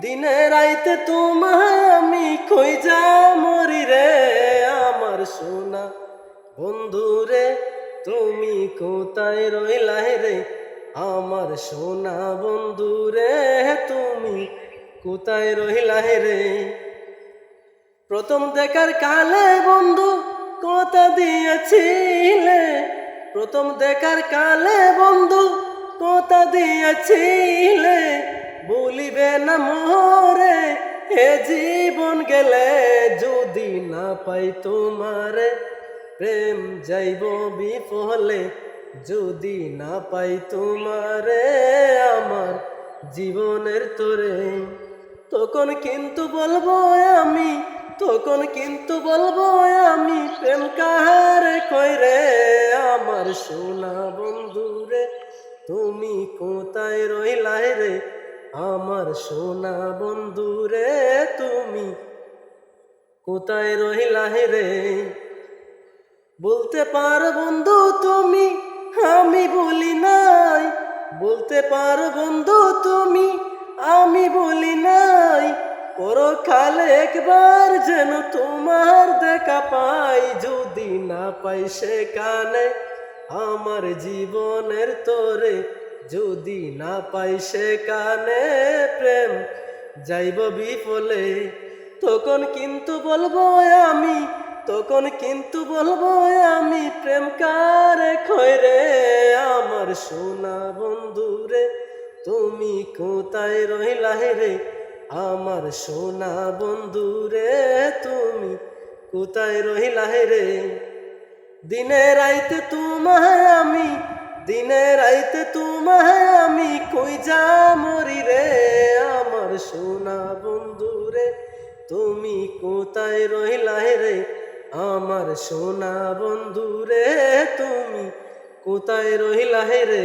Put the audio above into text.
দিনে রাইতে তোমায় আমি খুঁজা মরি রে আমার সোনা। বন্ধু রে, তুমি কোথায় রইলা রে আমার সোনা? বন্ধু রে, তুমি কোথায় রইলা রে? প্রথম দেখার কালে বন্ধু কথা দিয়েছিলে। প্রথম দেখার কালে বন্ধু কথা দিয়েছিলে। বলিবে না মোরে, এ জীবন গেলে যদি না পাই তোমারে, প্রেম যাইব বিফলে যদি না পাই তোমারে, আমার জীবনের তোরে। তখন কিন্তু বলব আমি, তখন কিন্তু বলব আমি, প্রেম কাহারে কইরে আমার সোনা বন্ধু রে তুমি কোথায় রইলা রে? আমার সোনা বন্ধু রে তুমি কোথায় রইলা রে? বলতে পার বন্ধু তুমি, আমি বলি নাই। বলতে পার বন্ধু তুমি, আমি বলি নাই। পরকালে একবার যেন তোমার দেখা পাই, যদি না পাই সেখানে আমার জীবনের তোরে যদি না পাই সেখানে প্রেম, যাইব বিফলে। তখন কিন্তু বলব আমি, তখন কিন্তু বলব আমি, প্রেম কারে খয়রে আমার সোনা বন্ধু রে? তুমি কোথায় রহিলা রে আমার সোনা বন্ধু রে? তুমি কোথায় রহিলা রে? দিনে রাইতে আমি দিনে রাইতে তোমায় আমি কই যা মরি রে? আমার সোনা বন্ধু রে, তুমি কোথায় রহিলা রে? আমার সোনা বন্ধু রে, তুমি কোথায় রহিলা রে?